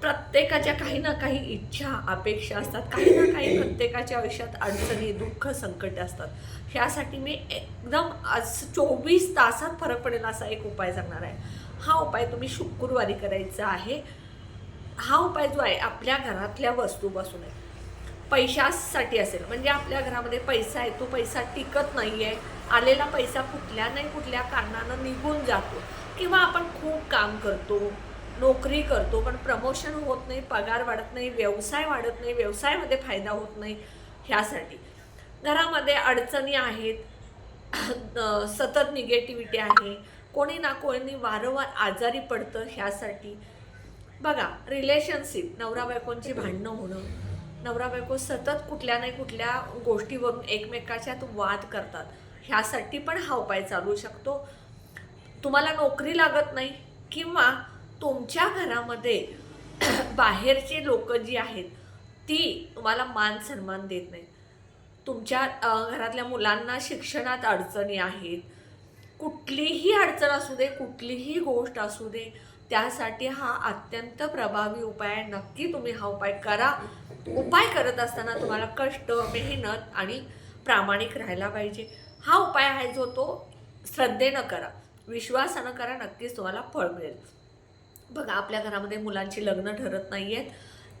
प्रत्येकाच्या काही ना काही इच्छा अपेक्षा असतात. काही ना काही प्रत्येकाच्या आयुष्यात अडचणी दुःख संकट असतात. ह्यासाठी मी एकदम आज चोवीस तासात फरक पडेल असा एक उपाय सांगणार आहे. हा उपाय तुम्ही शुक्रवारी करायचा आहे. हा उपाय जो आहे आपल्या घरातल्या वस्तूपासून आहे. पैशासाठी असेल म्हणजे आपल्या घरामध्ये पैसा आहे तो पैसा टिकत नाही आहे आलेला पैसा कुठल्या नाही कुठल्या कारणानं निघून जातो. किंवा आपण खूप काम करतो नोकरी करतो पण प्रमोशन होत नाही पगार वाढत नाही व्यवसाय वाढत नाही व्यवसायामध्ये फायदा होत नाही ह्यासाठी. घरामध्ये अडचणी आहेत सतत निगेटिव्हिटी आहे कोणी ना कोणी वारंवार आजारी पडतं ह्यासाठी. बघा रिलेशनशिप नवरा बायकोंची भांडणं होणं नवरा बायको सतत कुठल्या नाही कुठल्या गोष्टीवरून एकमेकाच्यात वाद करतात ह्यासाठी पण हा उपाय चालू शकतो. तुम्हाला नोकरी लागत नाही किंवा तुमच्या घरामध्ये बाहेरची लोक जी आहेत ती तुम्हाला मान सन्मान देत नाहीत. तुमच्या घरातल्या मुलांना शिक्षणात अडचणी आहेत. कुठलीही अडचण असू दे कुठलीही गोष्ट असू दे त्यासाठी हा अत्यंत प्रभावी उपाय आहे. नक्की तुम्ही हा उपाय करा. उपाय करत असताना तुम्हाला कष्ट मेहनत आणि प्रामाणिक राहायला पाहिजे. हा उपाय आहे जो तो श्रद्धेनं करा. विश्वासानं करा नक्कीच तुम्हाला फळ मिळेल. बघा आपल्या घरामध्ये मुलांची लग्न ठरत नाही आहेत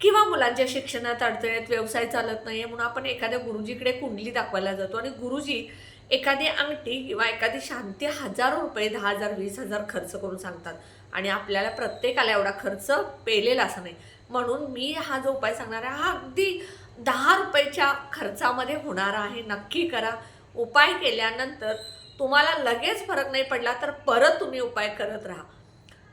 किंवा मुलांच्या शिक्षणात अडचणीत आहेत व्यवसाय चालत नाही आहे म्हणून आपण एखाद्या गुरुजीकडे कुंडली दाखवायला जातो आणि गुरुजी एखादी अंगठी किंवा एखादी शांती हजारो रुपये दहा हजार वीस हजार खर्च करून सांगतात आणि आपल्याला प्रत्येकाला एवढा खर्च पेलेला असं नाही. म्हणून मी हा जो उपाय सांगणार आहे हा अगदी दहा रुपयाच्या खर्चामध्ये होणारा आहे. नक्की करा. उपाय केल्यानंतर तुम्हाला लगेच फरक नाही पडला तर परत तुम्ही उपाय करत राहा.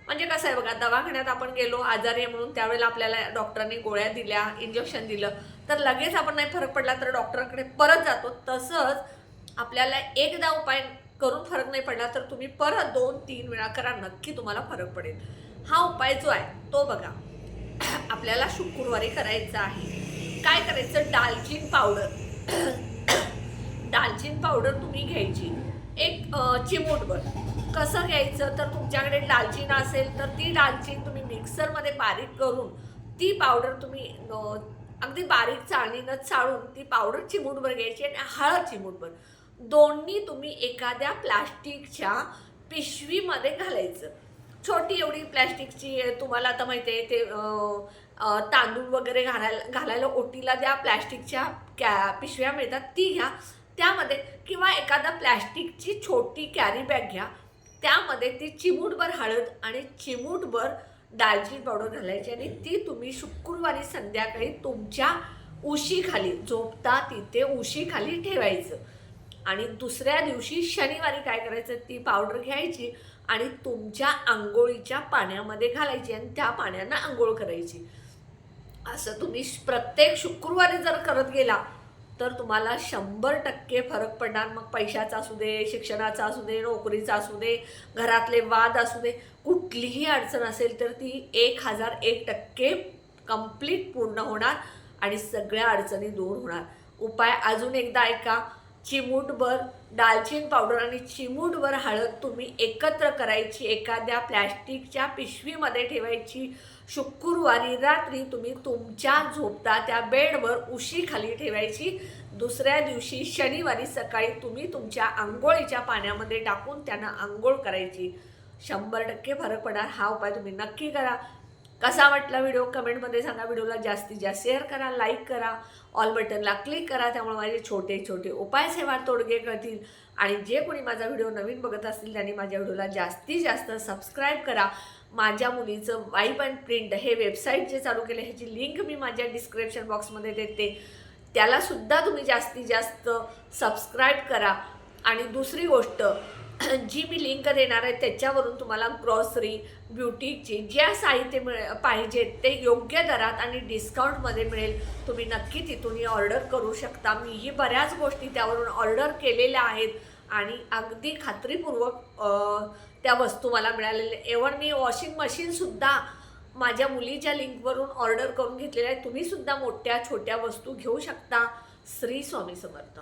म्हणजे कसं आहे बघा दवाखान्यात आपण गेलो आजारी आहे म्हणून त्यावेळेला आपल्याला डॉक्टरांनी गोळ्या दिल्या इंजेक्शन दिलं. तर लगेच आपण नाही फरक पडला तर डॉक्टरांकडे परत जातो. तसंच आपल्याला एकदा उपाय करून फरक नाही पडला तर तुम्ही परत दोन तीन वेळा करा नक्की तुम्हाला फरक पडेल. हा उपाय जो आहे तो बघा. आपल्याला शुक्रवारी करायचा आहे. काय करायचं? दालचीन पावडर. दालचीन पावडर तुम्ही घ्यायची. एक चिमूट चिमूटभर कसं घ्यायचं? तर तुमच्याकडे दालचीन असेल तर ती दालचीन तुम्ही मिक्सरमध्ये बारीक करून ती पावडर तुम्ही अगदी बारीक चाळणीनं चाळून ती पावडर चिमूटभर घ्यायची आणि हळद चिमूटभर दोन्ही तुम्ही एखाद्या प्लास्टिकच्या पिशवीमध्ये घालायचं. छोटी एवढी प्लॅस्टिकची तुम्हाला आता माहिती आहे ते तांदूळ वगैरे घालायला घालायला ओटीला द्या प्लॅस्टिकच्या कॅ पिशव्या मिळतात ती घ्या. त्यामध्ये किंवा एखादा प्लॅस्टिकची छोटी कॅरी बॅग घ्या. त्यामध्ये ती चिमूटभर हळद आणि चिमूटभर दालचीन पावडर घालायची आणि ती तुम्ही शुक्रवारी संध्याकाळी तुमच्या उशीखाली झोपता तिथे उशीखाली ठेवायचं. आणि दुसऱ्या दिवशी शनिवारी काय करायचं? ती पावडर घ्यायची आणि तुमच्या आंघोळीच्या पाण्यामध्ये घालायची आणि त्या पाण्यानं आंघोळ करायची. असं तुम्ही प्रत्येक शुक्रवारी जर करत गेला तर तुम्हाला शंभर टक्के फरक पडणार. मग पैशाचा असू दे शिक्षणाचा असू दे नोकरीचा असू दे घरातले वाद असू दे कुठलीही अडचण असेल तर ती एक हजार एक टक्के कंप्लीट पूर्ण होणार आणि सगळ्या अडचणी दूर होणार. उपाय अजून एकदा ऐका. चिमूटभर दालचिनी पावडर आणि चिमूटभर हळद तुम्ही एकत्र करायची एखाद्या प्लॅस्टिकच्या पिशवीमध्ये ठेवायची. शुक्रवारी रात्री तुम्ही तुमच्या झोपता त्या बेडवर उशीखाली ठेवायची. दुसऱ्या दिवशी शनिवारी सकाळी तुम्ही तुमच्या आंघोळीच्या पाण्यामध्ये टाकून त्यांना आंघोळ करायची. शंभर टक्के फरक पडणार हा उपाय तुम्ही नक्की करा. कसा वाटला व्हिडिओ? कमेंटमध्ये सांगा. व्हिडिओला जास्तीत जास्त शेअर करा लाईक करा ऑल बटनला क्लिक करा. त्यामुळे माझे छोटे छोटे उपाय सेवा तोडगे कळतील. आणि जे कोणी माझा व्हिडिओ नवीन बघत असतील त्यांनी माझ्या व्हिडिओला जास्तीत जास्त सबस्क्राईब करा. माझ्या मुलीचं वाईप अँड प्रिंट हे वेबसाईट जे चालू केलं ह्याची लिंक मी माझ्या डिस्क्रिप्शन बॉक्समध्ये देते. त्यालासुद्धा तुम्ही जास्तीत जास्त सबस्क्राईब करा. आणि दुसरी गोष्ट जी मी लिंक देणार आहे त्याच्यावरून तुम्हाला ग्रॉसरी ब्युटीची ज्या साहित्य मिळ पाहिजेत ते योग्य दरात आणि डिस्काउंटमध्ये मिळेल. तुम्ही नक्की तिथूनही ऑर्डर करू शकता. मीही बऱ्याच गोष्टी त्यावरून ऑर्डर केलेल्या आहेत आणि अगदी खात्रीपूर्वक त्या वस्तू मला मिळालेल्या एवढ मी वॉशिंग मशीनसुद्धा माझ्या मुलीच्या लिंकवरून ऑर्डर करून घेतलेल्या आहे तुम्हीसुद्धा मोठ्या छोट्या वस्तू घेऊ शकता. श्री स्वामी समर्थ.